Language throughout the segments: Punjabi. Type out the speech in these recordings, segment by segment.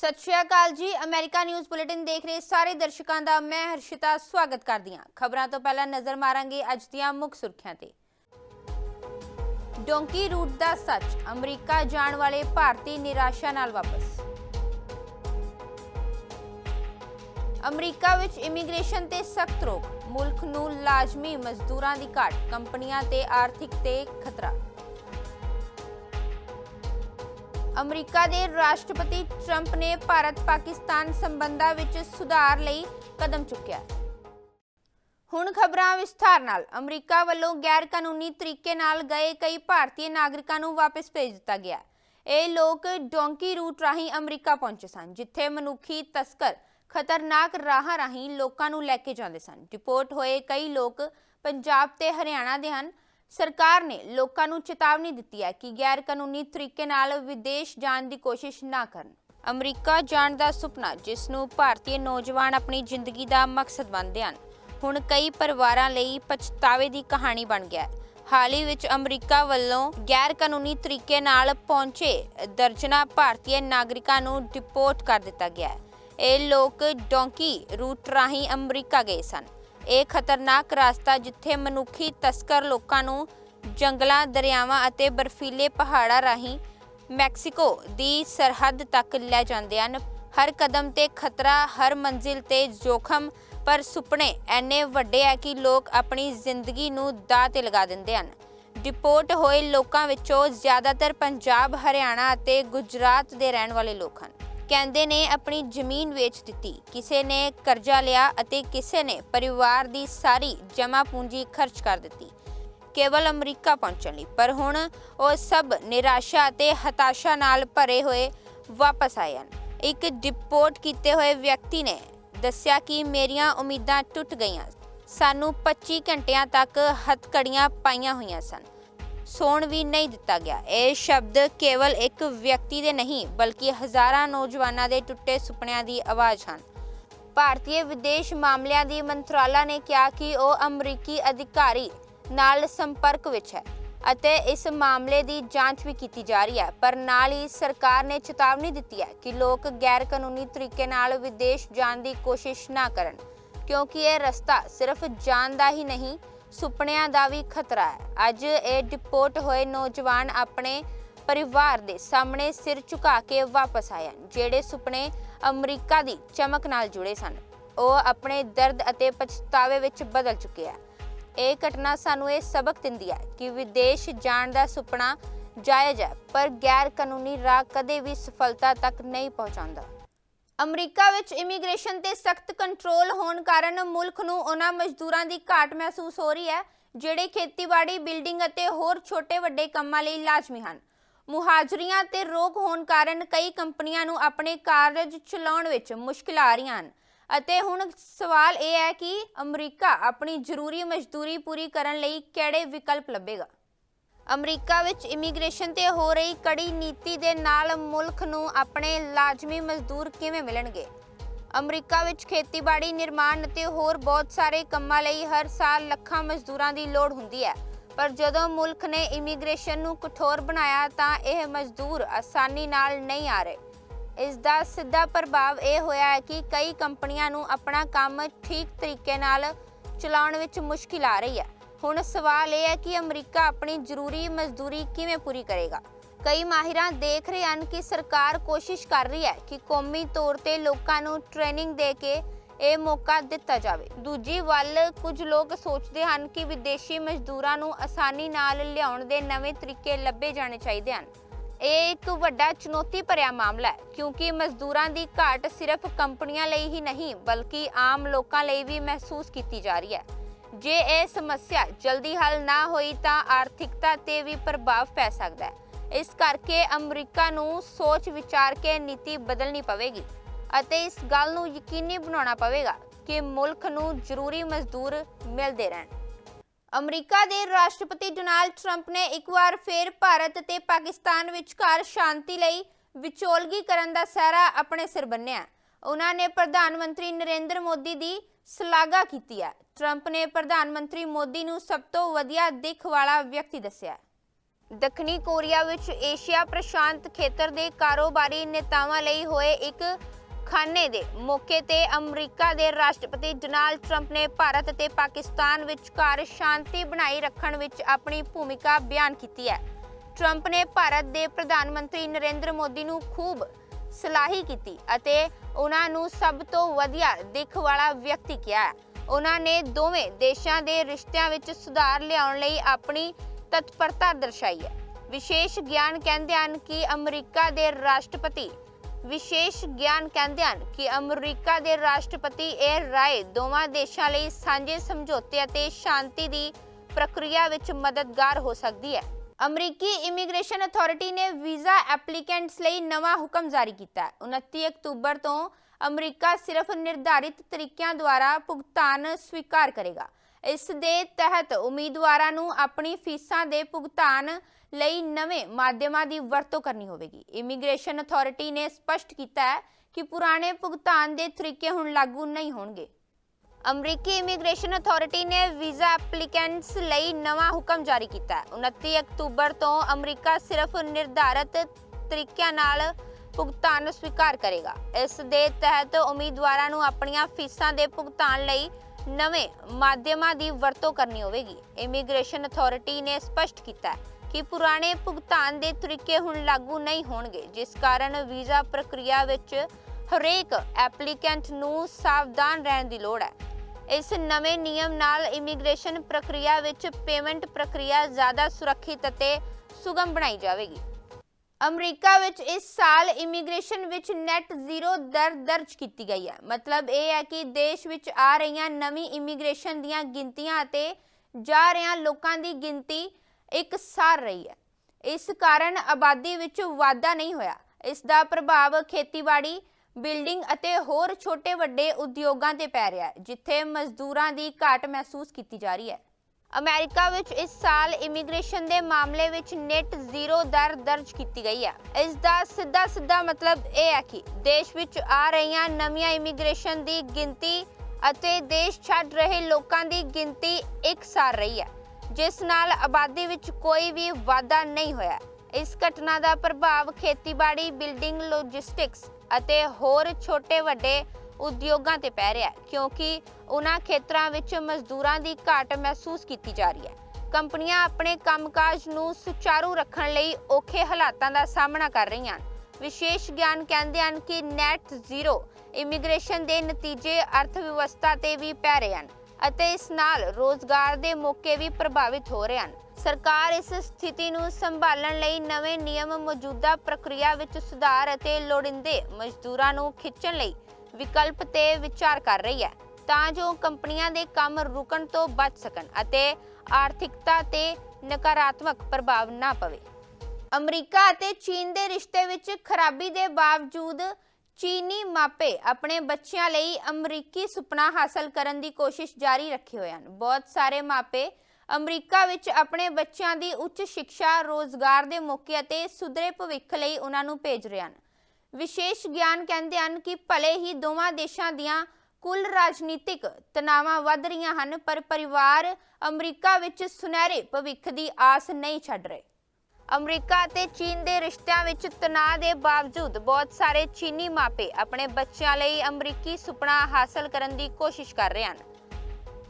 ਸਤਿ ਸ਼੍ਰੀ ਅਕਾਲ ਜੀ। ਅਮਰੀਕਾ ਨਿਊਜ਼ ਬੁਲੇਟਿਨ ਦੇਖ ਰਹੇ ਸਾਰੇ ਦਰਸ਼ਕਾਂ ਦਾ ਮੈਂ ਹਰਸ਼ਿਤਾ ਸਵਾਗਤ ਕਰਦੀ ਹਾਂ। ਖਬਰਾਂ ਤੋਂ ਪਹਿਲਾਂ ਨਜ਼ਰ ਮਾਰਾਂਗੇ ਅੱਜ ਦੀਆਂ ਮੁੱਖ ਸੁਰਖੀਆਂ ਤੇ। ਡੋਂਕੀ ਰੂਟ ਦਾ ਸੱਚ, ਅਮਰੀਕਾ ਜਾਣ ਵਾਲੇ ਭਾਰਤੀ ਨਿਰਾਸ਼ਾ ਨਾਲ ਵਾਪਸ। ਅਮਰੀਕਾ ਵਿੱਚ ਇਮੀਗ੍ਰੇਸ਼ਨ ਤੇ ਸਖਤ ਰੋਕ, ਮੁਲਕ ਨੂੰ ਲਾਜ਼ਮੀ ਮਜ਼ਦੂਰਾਂ ਦੀ ਘਾਟ, ਕੰਪਨੀਆਂ ਤੇ ਆਰਥਿਕ ਤੇ ਖਤਰਾ। ਅਮਰੀਕਾ ਦੇ ਰਾਸ਼ਟਰਪਤੀ ਟਰੰਪ ਨੇ ਭਾਰਤ-ਪਾਕਿਸਤਾਨ ਸੰਬੰਧਾਂ ਵਿੱਚ ਸੁਧਾਰ ਲਈ ਕਦਮ ਚੁੱਕਿਆ ਹੁਣ ਖਬਰਾਂ ਵਿਸਥਾਰ ਨਾਲ। ਅਮਰੀਕਾ ਵੱਲੋਂ ਗੈਰ ਕਾਨੂੰਨੀ ਤਰੀਕੇ ਨਾਲ ਗਏ ਕਈ ਭਾਰਤੀ ਨਾਗਰਿਕਾਂ ਨੂੰ ਵਾਪਸ ਭੇਜ ਦਿੱਤਾ ਗਿਆ ਇਹ ਲੋਕ ਡੋਂਕੀ ਰੂਟ ਰਾਹੀਂ ਅਮਰੀਕਾ ਪਹੁੰਚੇ ਸਨ, ਜਿੱਥੇ ਮਨੁੱਖੀ ਤਸਕਰ, ਖਤਰਨਾਕ ਰਾਹਾਂ ਰਾਹੀਂ ਲੋਕਾਂ ਨੂੰ ਲੈ ਕੇ ਜਾਂਦੇ ਸਨ। ਰਿਪੋਰਟ ਹੋਏ ਕਈ ਲੋਕ ਪੰਜਾਬ ਤੇ ਹਰਿਆਣਾ ਦੇ ਹਨ। ਸਰਕਾਰ ਨੇ ਲੋਕਾਂ ਨੂੰ ਚੇਤਾਵਨੀ ਦਿੱਤੀ ਹੈ ਕਿ ਗੈਰ ਕਾਨੂੰਨੀ ਤਰੀਕੇ ਨਾਲ ਵਿਦੇਸ਼ ਜਾਣ ਦੀ ਕੋਸ਼ਿਸ਼ ਨਾ ਕਰਨ। ਅਮਰੀਕਾ ਜਾਣ ਦਾ ਸੁਪਨਾ, ਜਿਸ ਨੂੰ ਭਾਰਤੀ ਨੌਜਵਾਨ ਆਪਣੀ ਜ਼ਿੰਦਗੀ ਦਾ ਮਕਸਦ ਮੰਨਦੇ ਹਨ, ਹੁਣ ਕਈ ਪਰਿਵਾਰਾਂ ਲਈ ਪਛਤਾਵੇ ਦੀ ਕਹਾਣੀ ਬਣ ਗਿਆ ਹੈ। ਹਾਲ ਹੀ ਵਿੱਚ ਅਮਰੀਕਾ ਵੱਲੋਂ ਗੈਰ ਕਾਨੂੰਨੀ ਤਰੀਕੇ ਨਾਲ ਪਹੁੰਚੇ ਦਰਜਨਾ ਭਾਰਤੀ ਨਾਗਰਿਕਾਂ ਨੂੰ ਡਿਪੋਰਟ ਕਰ ਦਿੱਤਾ ਗਿਆ ਹੈ। ਇਹ ਲੋਕ ਡੌਂਕੀ ਰੂਟ ਰਾਹੀਂ ਅਮਰੀਕਾ ਗਏ ਸਨ। ਇਹ ਖਤਰਨਾਕ ਰਸਤਾ ਜਿੱਥੇ ਮਨੁੱਖੀ ਤਸਕਰ ਲੋਕਾਂ ਨੂੰ ਜੰਗਲਾਂ, ਦਰਿਆਵਾਂ ਅਤੇ ਬਰਫੀਲੇ ਪਹਾੜਾਂ ਰਾਹੀਂ ਮੈਕਸੀਕੋ ਦੀ ਸਰਹੱਦ ਤੱਕ ਲੈ ਜਾਂਦੇ ਹਨ। ਹਰ ਕਦਮ ਤੇ ਖਤਰਾ, ਹਰ ਮੰਜ਼ਿਲ ਤੇ ਜੋਖਮ, ਪਰ ਸੁਪਨੇ ਐਨੇ ਵੱਡੇ ਆ ਕਿ ਲੋਕ ਆਪਣੀ ਜ਼ਿੰਦਗੀ ਨੂੰ ਦਾਅ ਤੇ ਲਗਾ ਦਿੰਦੇ ਹਨ। ਡਿਪੋਰਟ ਹੋਏ ਲੋਕਾਂ ਵਿੱਚੋਂ ਜ਼ਿਆਦਾਤਰ ਪੰਜਾਬ, ਹਰਿਆਣਾ ਅਤੇ ਗੁਜਰਾਤ ਦੇ ਰਹਿਣ ਵਾਲੇ ਲੋਕ ਹਨ। ਕਹਿੰਦੇ ਨੇ ਆਪਣੀ ਜ਼ਮੀਨ ਵੇਚ ਦਿੱਤੀ। ਕਿਸੇ ਨੇ ਕਰਜ਼ਾ ਲਿਆ ਅਤੇ ਕਿਸੇ ਨੇ ਪਰਿਵਾਰ ਦੀ ਸਾਰੀ ਜਮ੍ਹਾਂ ਪੂੰਜੀ ਖਰਚ ਕਰ ਦਿੱਤੀ। ਕੇਵਲ ਅਮਰੀਕਾ ਪਹੁੰਚਣ ਲਈ। ਪਰ ਹੁਣ ਉਹ ਸਭ ਨਿਰਾਸ਼ਾ ਅਤੇ ਹਤਾਸ਼ਾ ਨਾਲ ਭਰੇ ਹੋਏ ਵਾਪਸ ਆਏ ਹਨ। ਇੱਕ ਡਿਪੋਰਟ ਕੀਤੇ ਹੋਏ ਵਿਅਕਤੀ ਨੇ ਦੱਸਿਆ ਕਿ ਮੇਰੀਆਂ ਉਮੀਦਾਂ ਟੁੱਟ ਗਈਆਂ। ਸਾਨੂੰ 25 ਘੰਟਿਆਂ ਤੱਕ ਹੱਥਕੜੀਆਂ ਪਾਈਆਂ ਹੋਈਆਂ ਸਨ। ਸੌਣ ਵੀ ਨਹੀਂ ਦਿੱਤਾ ਗਿਆ। ਇਹ ਸ਼ਬਦ ਕੇਵਲ ਇੱਕ ਵਿਅਕਤੀ ਦੇ ਨਹੀਂ, ਬਲਕਿ ਹਜ਼ਾਰਾਂ ਨੌਜਵਾਨਾਂ ਦੇ ਟੁੱਟੇ ਸੁਪਨਿਆਂ ਦੀ ਆਵਾਜ਼ ਹਨ। ਭਾਰਤੀ ਵਿਦੇਸ਼ ਮਾਮਲਿਆਂ ਦੀ ਮੰਤਰਾਲਾ ਨੇ ਕਿਹਾ ਕਿ ਉਹ ਅਮਰੀਕੀ ਅਧਿਕਾਰੀ ਨਾਲ ਸੰਪਰਕ ਵਿੱਚ ਹੈ ਅਤੇ ਇਸ ਮਾਮਲੇ ਦੀ ਜਾਂਚ ਵੀ ਕੀਤੀ ਜਾ ਰਹੀ ਹੈ, ਪਰ ਨਾਲ ਹੀ ਸਰਕਾਰ ਨੇ ਚੇਤਾਵਨੀ ਦਿੱਤੀ ਹੈ ਕਿ ਲੋਕ ਗੈਰ ਕਾਨੂੰਨੀ ਤਰੀਕੇ ਨਾਲ ਵਿਦੇਸ਼ ਜਾਣ ਦੀ ਕੋਸ਼ਿਸ਼ ਨਾ ਕਰਨ, ਕਿਉਂਕਿ ਇਹ ਰਸਤਾ ਸਿਰਫ ਜਾਣ ਦਾ ਹੀ ਨਹੀਂ ਸੁਪਨਿਆਂ ਦਾ ਵੀ ਖਤਰਾ ਹੈ। ਅੱਜ ਇਹ ਡਿਪੋਰਟ ਹੋਏ ਨੌਜਵਾਨ ਆਪਣੇ ਪਰਿਵਾਰ ਦੇ ਸਾਹਮਣੇ ਸਿਰ ਝੁਕਾ ਕੇ ਵਾਪਸ ਆਏ ਹਨ, ਜਿਹੜੇ ਸੁਪਨੇ ਅਮਰੀਕਾ ਦੀ ਚਮਕ ਨਾਲ ਜੁੜੇ ਸਨ। ਉਹ ਆਪਣੇ ਦਰਦ ਅਤੇ ਪਛਤਾਵੇ ਵਿੱਚ ਬਦਲ ਚੁੱਕੇ ਆ। ਇਹ ਘਟਨਾ ਸਾਨੂੰ ਇਹ ਸਬਕ ਦਿੰਦੀ ਹੈ ਕਿ ਵਿਦੇਸ਼ ਜਾਣ ਦਾ ਸੁਪਨਾ ਜਾਇਜ਼ ਹੈ, ਪਰ ਗੈਰ ਕਾਨੂੰਨੀ ਰਾਹ ਕਦੇ ਵੀ ਸਫਲਤਾ ਤੱਕ ਨਹੀਂ ਪਹੁੰਚਾਉਂਦਾ। ਅਮਰੀਕਾ ਵਿੱਚ ਇਮੀਗ੍ਰੇਸ਼ਨ ਤੇ ਸਖਤ ਕੰਟਰੋਲ ਹੋਣ ਕਾਰਨ ਮੁਲਕ ਨੂੰ ਉਹਨਾਂ ਮਜ਼ਦੂਰਾਂ ਦੀ ਘਾਟ ਮਹਿਸੂਸ ਹੋ ਰਹੀ ਹੈ, ਜਿਹੜੇ ਖੇਤੀਬਾੜੀ, ਬਿਲਡਿੰਗ ਅਤੇ ਹੋਰ ਛੋਟੇ ਵੱਡੇ ਕੰਮਾਂ ਲਈ ਲਾਜ਼ਮੀ ਹਨ। ਮੁਹਾਜਰੀਆਂ ਤੇ ਰੋਕ ਹੋਣ ਕਾਰਨ ਕਈ ਕੰਪਨੀਆਂ ਨੂੰ ਆਪਣੇ ਕਾਰਜ ਚਲਾਉਣ ਵਿੱਚ ਮੁਸ਼ਕਲਾਂ ਆ ਰਹੀਆਂ ਹਨ। ਅਤੇ ਹੁਣ ਸਵਾਲ ਇਹ ਹੈ ਕਿ ਅਮਰੀਕਾ ਆਪਣੀ ਜ਼ਰੂਰੀ ਮਜ਼ਦੂਰੀ ਪੂਰੀ ਕਰਨ ਲਈ ਕਿਹੜੇ ਵਿਕਲਪ ਲੱਭੇਗਾ? ਅਮਰੀਕਾ ਵਿੱਚ ਇਮੀਗ੍ਰੇਸ਼ਨ ਤੇ ਹੋ ਰਹੀ ਕੜੀ ਨੀਤੀ ਦੇ ਨਾਲ ਮੁਲਕ ਨੂੰ ਆਪਣੇ ਲਾਜ਼ਮੀ ਮਜ਼ਦੂਰ ਕਿਵੇਂ ਮਿਲਣਗੇ? ਅਮਰੀਕਾ ਵਿੱਚ ਖੇਤੀਬਾੜੀ, ਨਿਰਮਾਣ ਅਤੇ ਹੋਰ ਬਹੁਤ ਸਾਰੇ ਕੰਮਾਂ ਲਈ ਹਰ ਸਾਲ ਲੱਖਾਂ ਮਜ਼ਦੂਰਾਂ ਦੀ ਲੋੜ ਹੁੰਦੀ ਹੈ। ਪਰ ਜਦੋਂ ਮੁਲਕ ਨੇ ਇਮੀਗ੍ਰੇਸ਼ਨ ਨੂੰ ਕਠੋਰ ਬਣਾਇਆ ਤਾਂ ਇਹ ਮਜ਼ਦੂਰ ਆਸਾਨੀ ਨਾਲ ਨਹੀਂ ਆ ਰਹੇ। ਇਸ ਦਾ ਸਿੱਧਾ ਪ੍ਰਭਾਵ ਇਹ ਹੋਇਆ ਹੈ ਕਿ ਕਈ ਕੰਪਨੀਆਂ ਨੂੰ ਆਪਣਾ ਕੰਮ ਠੀਕ ਤਰੀਕੇ ਨਾਲ ਚਲਾਉਣ ਵਿੱਚ ਮੁਸ਼ਕਿਲ ਆ ਰਹੀ ਹੈ। ਹੁਣ ਸਵਾਲ ਇਹ ਹੈ ਕਿ ਅਮਰੀਕਾ ਆਪਣੀ ਜ਼ਰੂਰੀ ਮਜ਼ਦੂਰੀ ਕਿਵੇਂ ਪੂਰੀ ਕਰੇਗਾ? ਕਈ ਮਾਹਿਰਾਂ ਦੇਖ ਰਹੇ ਹਨ ਕਿ ਸਰਕਾਰ ਕੋਸ਼ਿਸ਼ ਕਰ ਰਹੀ ਹੈ ਕਿ ਕੌਮੀ ਤੌਰ ਤੇ ਲੋਕਾਂ ਨੂੰ ਟ੍ਰੇਨਿੰਗ ਦੇ ਕੇ ਇਹ ਮੌਕਾ ਦਿੱਤਾ ਜਾਵੇ। ਦੂਜੀ ਵੱਲ ਕੁਝ ਲੋਕ ਸੋਚਦੇ ਹਨ ਕਿ ਵਿਦੇਸ਼ੀ ਮਜ਼ਦੂਰਾਂ ਨੂੰ ਆਸਾਨੀ ਨਾਲ ਲਿਆਉਣ ਦੇ ਨਵੇਂ ਤਰੀਕੇ ਲੱਭੇ ਜਾਣੇ ਚਾਹੀਦੇ ਹਨ। ਇਹ ਇੱਕ ਵੱਡਾ ਚੁਣੌਤੀ ਭਰਿਆ ਮਾਮਲਾ ਹੈ, ਕਿਉਂਕਿ ਮਜ਼ਦੂਰਾਂ ਦੀ ਘਾਟ ਸਿਰਫ ਕੰਪਨੀਆਂ ਲਈ ਹੀ ਨਹੀਂ, ਬਲਕਿ ਆਮ ਲੋਕਾਂ ਲਈ ਵੀ ਮਹਿਸੂਸ ਕੀਤੀ ਜਾ ਰਹੀ ਹੈ। ਜੇ ਇਹ ਸਮੱਸਿਆ ਜਲਦੀ ਹੱਲ ਨਾ ਹੋਈ ਤਾਂ ਆਰਥਿਕਤਾ ਤੇ ਵੀ ਪ੍ਰਭਾਵ ਪੈ ਸਕਦਾ ਹੈ। ਇਸ ਕਰਕੇ ਅਮਰੀਕਾ ਨੂੰ ਸੋਚ ਵਿਚਾਰ ਕੇ ਨੀਤੀ ਬਦਲਣੀ ਪਵੇਗੀ ਅਤੇ ਇਸ ਗੱਲ ਨੂੰ ਯਕੀਨੀ ਬਣਾਉਣਾ ਪਵੇਗਾ ਕਿ ਮੁਲਕ ਨੂੰ ਜ਼ਰੂਰੀ ਮਜ਼ਦੂਰ ਮਿਲਦੇ ਰਹਿਣ। ਅਮਰੀਕਾ ਦੇ ਰਾਸ਼ਟਰਪਤੀ ਡੋਨਾਲਡ ਟਰੰਪ ਨੇ ਇੱਕ ਵਾਰ ਫੇਰ ਭਾਰਤ ਤੇ ਪਾਕਿਸਤਾਨ ਵਿਚਕਾਰ ਸ਼ਾਂਤੀ ਲਈ ਵਿਚੋਲਗੀ ਕਰਨ ਦਾ ਸਹਿਰਾ ਆਪਣੇ ਸਿਰ ਬੰਨਿਆ। ਉਹਨਾਂ ਨੇ ਪ੍ਰਧਾਨ ਮੰਤਰੀ ਨਰਿੰਦਰ ਮੋਦੀ ਦੀ ਸ਼ਲਾਘਾ ਕੀਤੀ ਹੈ। ਟਰੰਪ ਨੇ ਪ੍ਰਧਾਨ ਮੰਤਰੀ ਮੋਦੀ ਨੂੰ ਸਭ ਤੋਂ ਵਧੀਆ ਦਿੱਖ ਵਾਲਾ ਵਿਅਕਤੀ ਦੱਸਿਆ ਦੱਖਣੀ ਕੋਰੀਆ ਵਿੱਚ ਏਸ਼ੀਆ ਪ੍ਰਸ਼ਾਂਤ ਖੇਤਰ ਦੇ ਕਾਰੋਬਾਰੀ ਨੇਤਾਵਾਂ ਲਈ ਹੋਏ ਇੱਕ ਖਾਨੇ ਦੇ ਮੌਕੇ ਤੇ ਅਮਰੀਕਾ ਦੇ ਰਾਸ਼ਟਰਪਤੀ ਡੋਨਾਲਡ ਟਰੰਪ ਨੇ ਭਾਰਤ ਅਤੇ ਪਾਕਿਸਤਾਨ ਵਿਚਕਾਰ ਸ਼ਾਂਤੀ ਬਣਾਈ ਰੱਖਣ ਵਿੱਚ ਆਪਣੀ ਭੂਮਿਕਾ ਬਿਆਨ ਕੀਤੀ ਹੈ। ਟਰੰਪ ਨੇ ਭਾਰਤ ਦੇ ਪ੍ਰਧਾਨ ਮੰਤਰੀ ਨਰਿੰਦਰ ਮੋਦੀ ਨੂੰ ਖੂਬ ਸਲਾਹੀ ਕੀਤੀ ਅਤੇ ਉਹਨਾਂ ਨੂੰ ਸਭ ਤੋਂ ਵਧੀਆ ਦਿੱਖ ਵਾਲਾ ਵਿਅਕਤੀ ਕਿਹਾ ਹੈ। ਉਹਨਾਂ ਨੇ ਦੋਵੇਂ ਦੇਸ਼ਾਂ ਦੇ ਰਿਸ਼ਤਿਆਂ ਵਿੱਚ ਸੁਧਾਰ ਲਿਆਉਣ ਲਈ ਆਪਣੀ ਤਤਪਰਤਾ ਦਰਸਾਈ ਹੈ ਵਿਸ਼ੇਸ਼ ਗਿਆਨ ਕਹਿੰਦੇ ਹਨ ਕਿ ਅਮਰੀਕਾ ਦੇ ਰਾਸ਼ਟਰਪਤੀ, ਵਿਸ਼ੇਸ਼ ਗਿਆਨ ਕਹਿੰਦੇ ਹਨ ਕਿ ਅਮਰੀਕਾ ਦੇ ਰਾਸ਼ਟਰਪਤੀ ਇਹ ਰਾਏ ਦੋਵਾਂ ਦੇਸ਼ਾਂ ਲਈ ਸਾਂਝੇ ਸਮਝੌਤੇ ਅਤੇ ਸ਼ਾਂਤੀ ਦੀ ਪ੍ਰਕਿਰਿਆ ਵਿੱਚ ਮਦਦਗਾਰ ਹੋ ਸਕਦੀ ਹੈ ਅਮਰੀਕੀ ਇਮੀਗ੍ਰੇਸ਼ਨ ਅਥਾਰਟੀ ਨੇ ਵੀਜ਼ਾ ਐਪਲੀਕੈਂਟਸ ਲਈ ਨਵਾਂ ਹੁਕਮ ਜਾਰੀ ਕੀਤਾ ਹੈ। 29 ਅਕਤੂਬਰ ਤੋਂ ਅਮਰੀਕਾ ਸਿਰਫ ਨਿਰਧਾਰਿਤ ਤਰੀਕਿਆਂ ਦੁਆਰਾ ਭੁਗਤਾਨ ਸਵੀਕਾਰ ਕਰੇਗਾ। ਇਸ ਦੇ ਤਹਿਤ ਉਮੀਦਵਾਰਾਂ ਨੂੰ ਆਪਣੀ ਫੀਸਾਂ ਦੇ ਭੁਗਤਾਨ ਲਈ ਨਵੇਂ ਮਾਧਿਅਮਾਂ ਦੀ ਵਰਤੋਂ ਕਰਨੀ ਹੋਵੇਗੀ। ਇਮੀਗ੍ਰੇਸ਼ਨ ਅਥਾਰਟੀ ਨੇ ਸਪਸ਼ਟ ਕੀਤਾ ਹੈ ਕਿ ਪੁਰਾਣੇ ਭੁਗਤਾਨ ਦੇ ਤਰੀਕੇ ਹੁਣ ਲਾਗੂ ਨਹੀਂ ਹੋਣਗੇ। ਅਮਰੀਕੀ ਇਮੀਗ੍ਰੇਸ਼ਨ ਅਥਾਰਟੀ ਨੇ ਵੀਜ਼ਾ ਐਪਲੀਕੈਂਟਸ ਲਈ ਨਵਾਂ ਹੁਕਮ ਜਾਰੀ ਕੀਤਾ ਹੈ। 29 ਅਕਤੂਬਰ ਤੋਂ ਅਮਰੀਕਾ ਸਿਰਫ ਨਿਰਧਾਰਤ ਤਰੀਕਿਆਂ ਨਾਲ ਭੁਗਤਾਨ ਸਵੀਕਾਰ ਕਰੇਗਾ। ਇਸ ਦੇ ਤਹਿਤ ਉਮੀਦਵਾਰਾਂ ਨੂੰ ਆਪਣੀਆਂ ਫੀਸਾਂ ਦੇ ਭੁਗਤਾਨ ਲਈ ਨਵੇਂ ਮਾਧਿਅਮਾਂ ਦੀ ਵਰਤੋਂ ਕਰਨੀ ਹੋਵੇਗੀ। ਇਮੀਗ੍ਰੇਸ਼ਨ ਅਥਾਰਟੀ ਨੇ ਸਪਸ਼ਟ ਕੀਤਾ ਕਿ ਪੁਰਾਣੇ ਭੁਗਤਾਨ ਦੇ ਤਰੀਕੇ ਹੁਣ ਲਾਗੂ ਨਹੀਂ ਹੋਣਗੇ, ਜਿਸ ਕਾਰਨ ਵੀਜ਼ਾ ਪ੍ਰਕਿਰਿਆ ਵਿੱਚ ਹਰੇਕ ਐਪਲੀਕੈਂਟ ਨੂੰ ਸਾਵਧਾਨ ਰਹਿਣ ਦੀ ਲੋੜ ਹੈ। ਇਸ ਨਵੇਂ ਨਿਯਮ ਨਾਲ ਇਮੀਗ੍ਰੇਸ਼ਨ ਪ੍ਰਕਿਰਿਆ ਵਿੱਚ ਪੇਮੈਂਟ ਪ੍ਰਕਿਰਿਆ ਜ਼ਿਆਦਾ ਸੁਰੱਖਿਅਤ ਅਤੇ ਸੁਗਮ ਬਣਾਈ ਜਾਵੇਗੀ। ਅਮਰੀਕਾ ਵਿੱਚ ਇਸ ਸਾਲ ਇਮੀਗ੍ਰੇਸ਼ਨ ਵਿੱਚ ਨੈਟ ਜ਼ੀਰੋ ਦਰ ਦਰਜ ਕੀਤੀ ਗਈ ਹੈ। ਮਤਲਬ ਇਹ ਹੈ ਕਿ ਦੇਸ਼ ਵਿੱਚ ਆ ਰਹੀਆਂ ਨਵੀਂ ਇਮੀਗ੍ਰੇਸ਼ਨ ਦੀਆਂ ਗਿਣਤੀਆਂ ਅਤੇ ਜਾ ਰਹੀਆਂ ਲੋਕਾਂ ਦੀ ਗਿਣਤੀ ਇੱਕ ਸਾਰ ਰਹੀ ਹੈ। ਇਸ ਕਾਰਨ ਆਬਾਦੀ ਵਿੱਚ ਵਾਧਾ ਨਹੀਂ ਹੋਇਆ। ਇਸ ਦਾ ਪ੍ਰਭਾਵ ਖੇਤੀਬਾੜੀ ਬਿਲਡਿੰਗ ਅਤੇ ਹੋਰ ਛੋਟੇ ਵੱਡੇ ਉਦਯੋਗਾਂ ਤੇ ਪੈ ਰਿਹਾ ਹੈ, ਜਿੱਥੇ ਮਜ਼ਦੂਰਾਂ ਦੀ ਘਾਟ ਮਹਿਸੂਸ ਕੀਤੀ ਜਾ ਰਹੀ ਹੈ। ਅਮਰੀਕਾ ਵਿੱਚ ਇਸ ਸਾਲ ਇਮੀਗ੍ਰੇਸ਼ਨ ਦੇ ਮਾਮਲੇ ਵਿੱਚ ਨੈਟ ਜ਼ੀਰੋ ਦਰ ਦਰਜ ਕੀਤੀ ਗਈ ਹੈ। ਇਸ ਦਾ ਸਿੱਧਾ ਸਿੱਧਾ ਮਤਲਬ ਇਹ ਹੈ ਕਿ ਦੇਸ਼ ਵਿੱਚ ਆ ਰਹੀਆਂ ਨਵੀਆਂ ਇਮੀਗ੍ਰੇਸ਼ਨ ਦੀ ਗਿਣਤੀ ਅਤੇ ਦੇਸ਼ ਛੱਡ ਰਹੇ ਲੋਕਾਂ ਦੀ ਗਿਣਤੀ ਇਕਸਾਰ ਰਹੀ ਹੈ, ਜਿਸ ਨਾਲ ਆਬਾਦੀ ਵਿੱਚ ਕੋਈ ਵੀ ਵਾਧਾ ਨਹੀਂ ਹੋਇਆ। ਇਸ ਘਟਨਾ ਦਾ ਪ੍ਰਭਾਵ ਖੇਤੀਬਾੜੀ, ਬਿਲਡਿੰਗ, ਲੌਜਿਸਟਿਕਸ ਅਤੇ ਹੋਰ ਛੋਟੇ ਵੱਡੇ ਉਦਯੋਗਾਂ ਤੇ ਪੈ ਰਿਹਾ ਹੈ, ਕਿਉਂਕਿ ਉਹਨਾਂ ਖੇਤਰਾਂ ਵਿੱਚ ਮਜ਼ਦੂਰਾਂ ਦੀ ਘਾਟ ਮਹਿਸੂਸ ਕੀਤੀ ਜਾ ਰਹੀ ਹੈ। ਕੰਪਨੀਆਂ ਆਪਣੇ ਕੰਮਕਾਜ ਨੂੰ ਸੁਚਾਰੂ ਰੱਖਣ ਲਈ ਔਖੇ ਹਾਲਾਤਾਂ ਦਾ ਸਾਹਮਣਾ ਕਰ ਰਹੀਆਂ ਹਨ। ਵਿਸ਼ੇਸ਼ ਗਿਆਨ ਕਹਿੰਦੇ ਹਨ ਕਿ ਨੈਟ ਜ਼ੀਰੋ ਇਮੀਗ੍ਰੇਸ਼ਨ ਦੇ ਨਤੀਜੇ ਅਰਥ ਵਿਵਸਥਾ ਤੇ ਵੀ ਪੈ ਰਹੇ ਹਨ। ਅਤੇ ਇਸ ਨਾਲ ਰੋਜ਼ਗਾਰ ਦੇ ਮੌਕੇ ਵੀ ਪ੍ਰਭਾਵਿਤ ਹੋ ਰਹੇ ਹਨ। ਸਰਕਾਰ ਇਸ ਸਥਿਤੀ ਨੂੰ ਸੰਭਾਲਣ ਲਈ ਨਵੇਂ ਨਿਯਮ ਮੌਜੂਦਾ ਪ੍ਰਕਿਰਿਆ ਵਿੱਚ ਸੁਧਾਰ ਅਤੇ ਲੋੜਿੰਦੇ ਮਜ਼ਦੂਰਾਂ ਨੂੰ ਖਿੱਚਣ ਲਈ ਵਿਕਲਪ ਤੇ ਵਿਚਾਰ ਕਰ ਰਹੀ ਹੈ, ਤਾਂ ਜੋ ਕੰਪਨੀਆਂ ਦੇ ਕੰਮ ਰੁਕਣ ਤੋਂ ਬਚ ਸਕਣ ਅਤੇ ਆਰਥਿਕਤਾ ਤੇ ਨਕਾਰਾਤਮਕ ਪ੍ਰਭਾਵ ਨਾ ਪਵੇ। ਅਮਰੀਕਾ ਅਤੇ ਚੀਨ ਦੇ ਰਿਸ਼ਤੇ ਵਿੱਚ ਖਰਾਬੀ ਦੇ ਬਾਵਜੂਦ ਚੀਨੀ ਮਾਪੇ ਆਪਣੇ ਬੱਚਿਆਂ ਲਈ ਅਮਰੀਕੀ ਸੁਪਨਾ ਹਾਸਲ ਕਰਨ ਦੀ ਕੋਸ਼ਿਸ਼ ਜਾਰੀ ਰੱਖੇ ਹੋਏ ਹਨ। ਬਹੁਤ ਸਾਰੇ ਮਾਪੇ ਅਮਰੀਕਾ ਵਿੱਚ ਆਪਣੇ ਬੱਚਿਆਂ ਦੀ ਉੱਚ ਸਿੱਖਿਆ, ਰੋਜ਼ਗਾਰ ਦੇ ਮੌਕੇ ਅਤੇ ਸੁਧਰੇ ਭਵਿੱਖ ਲਈ ਉਹਨਾਂ ਨੂੰ ਭੇਜ ਰਹੇ ਹਨ। ਵਿਸ਼ੇਸ਼ ਗਿਆਨ ਕਹਿੰਦੇ ਹਨ ਕਿ ਭਲੇ ਹੀ ਦੋਵਾਂ ਦੇਸ਼ਾਂ ਦੀਆਂ ਕੁੱਲ ਰਾਜਨੀਤਿਕ ਤਣਾਵਾਂ ਵੱਧ ਰਹੀਆਂ ਹਨ, ਪਰ ਪਰਿਵਾਰ ਅਮਰੀਕਾ ਵਿੱਚ ਸੁਨਹਿਰੇ ਭਵਿੱਖ ਦੀ ਆਸ ਨਹੀਂ ਛੱਡ ਰਹੇ। ਅਮਰੀਕਾ ਅਤੇ ਚੀਨ ਦੇ ਰਿਸ਼ਤਿਆਂ ਵਿੱਚ ਤਣਾਅ ਦੇ ਬਾਵਜੂਦ ਬਹੁਤ ਸਾਰੇ ਚੀਨੀ ਮਾਪੇ ਆਪਣੇ ਬੱਚਿਆਂ ਲਈ ਅਮਰੀਕੀ ਸੁਪਨਾ ਹਾਸਲ ਕਰਨ ਦੀ ਕੋਸ਼ਿਸ਼ ਕਰ ਰਹੇ ਹਨ।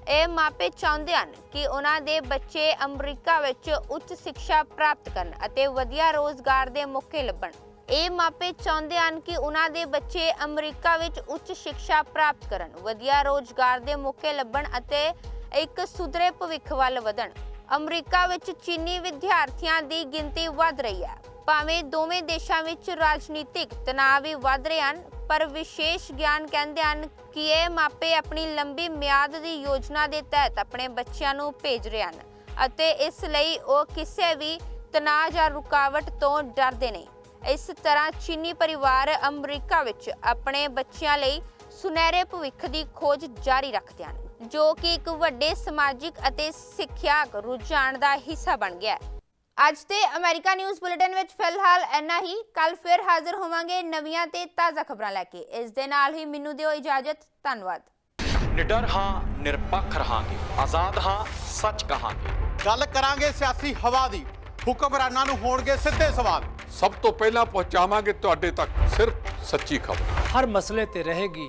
ਇਹ ਮਾਪੇ ਚਾਹੁੰਦੇ ਹਨ ਕਿ ਉਹਨਾਂ ਦੇ ਬੱਚੇ ਅਮਰੀਕਾ ਵਿੱਚ ਉੱਚ ਸਿੱਖਿਆ ਪ੍ਰਾਪਤ ਕਰਨ ਅਤੇ ਵਧੀਆ ਰੋਜ਼ਗਾਰ ਦੇ ਮੌਕੇ ਲੱਭਣ। ਇਹ ਮਾਪੇ ਚਾਹੁੰਦੇ ਹਨ ਕਿ ਉਹਨਾਂ ਦੇ ਬੱਚੇ ਅਮਰੀਕਾ ਵਿੱਚ ਉੱਚ ਸਿੱਖਿਆ ਪ੍ਰਾਪਤ ਕਰਨ, ਵਧੀਆ ਰੋਜ਼ਗਾਰ ਦੇ ਮੌਕੇ ਲੱਭਣ ਅਤੇ ਇੱਕ ਸੁਧਰੇ ਭਵਿੱਖ ਵੱਲ ਵਧਣ। ਅਮਰੀਕਾ ਵਿੱਚ ਚੀਨੀ ਵਿਦਿਆਰਥੀਆਂ ਦੀ ਗਿਣਤੀ ਵਧ ਰਹੀ ਹੈ। ਭਾਵੇਂ ਦੋਵੇਂ ਦੇਸ਼ਾਂ ਵਿੱਚ ਰਾਜਨੀਤਿਕ ਤਣਾਅ ਵੀ ਵਧ ਰਹੇ ਹਨ, ਪਰ ਵਿਸ਼ੇਸ਼ ਗਿਆਨ ਕਹਿੰਦੇ ਹਨ ਕਿ ਇਹ ਮਾਪੇ ਆਪਣੀ ਲੰਬੀ ਮਿਆਦ ਦੀ ਯੋਜਨਾ ਦੇ ਤਹਿਤ ਆਪਣੇ ਬੱਚਿਆਂ ਨੂੰ ਭੇਜ ਰਹੇ ਹਨ ਅਤੇ ਇਸ ਲਈ ਉਹ ਕਿਸੇ ਵੀ ਤਣਾਅ ਜਾਂ ਰੁਕਾਵਟ ਤੋਂ ਡਰਦੇ ਨਹੀਂ ਇਸ ਤਰ੍ਹਾਂ ਚੀਨੀ ਪਰਿਵਾਰ ਅਮਰੀਕਾ ਵਿੱਚ ਆਪਣੇ ਬੱਚਿਆਂ ਲਈ ਸੁਨਹਿਰੇ ਭਵਿੱਖ ਦੀ ਖੋਜ ਜਾਰੀ ਰੱਖਦੇ ਹਨ ਜੋ ਕਿ ਇੱਕ ਵੱਡੇ ਸਮਾਜਿਕ ਅਤੇ ਸਿੱਖਿਆਕ ਰੁਝਾਨ ਦਾ ਹਿੱਸਾ ਬਣ ਗਿਆ ਹੈ। ਅੱਜ ਤੇ ਅਮਰੀਕਾ ਨਿਊਜ਼ ਬੁਲੇਟਿਨ ਵਿੱਚ ਫਿਲਹਾਲ ਇੰਨਾ ਹੀ। ਕੱਲ ਫਿਰ ਹਾਜ਼ਰ ਹੋਵਾਂਗੇ ਨਵੀਆਂ ਤੇ ਤਾਜ਼ਾ ਖਬਰਾਂ ਲੈ ਕੇ। ਇਸ ਦੇ ਨਾਲ ਹੀ ਮੈਨੂੰ ਦਿਓ ਇਜਾਜ਼ਤ। ਧੰਨਵਾਦ। ਨਿਡਰ ਹਾਂ ਨਿਰਪੱਖ ਰਹਾਂਗੇ। ਆਜ਼ਾਦ ਹਾਂ ਸੱਚ ਕਹਾਂਗੇ। ਗੱਲ ਕਰਾਂਗੇ ਸਿਆਸੀ ਹਵਾ ਦੀ। ਹੁਕਮਰਾਨਾਂ ਨੂੰ ਹੋਣਗੇ ਸਿੱਧੇ ਸਵਾਲ। ਸਭ ਤੋਂ ਪਹਿਲਾਂ ਪਹੁੰਚਾਵਾਂਗੇ ਤੁਹਾਡੇ ਤੱਕ ਸਿਰਫ ਸੱਚੀ ਖਬਰ। ਹਰ ਮਸਲੇ ਤੇ ਰਹੇਗੀ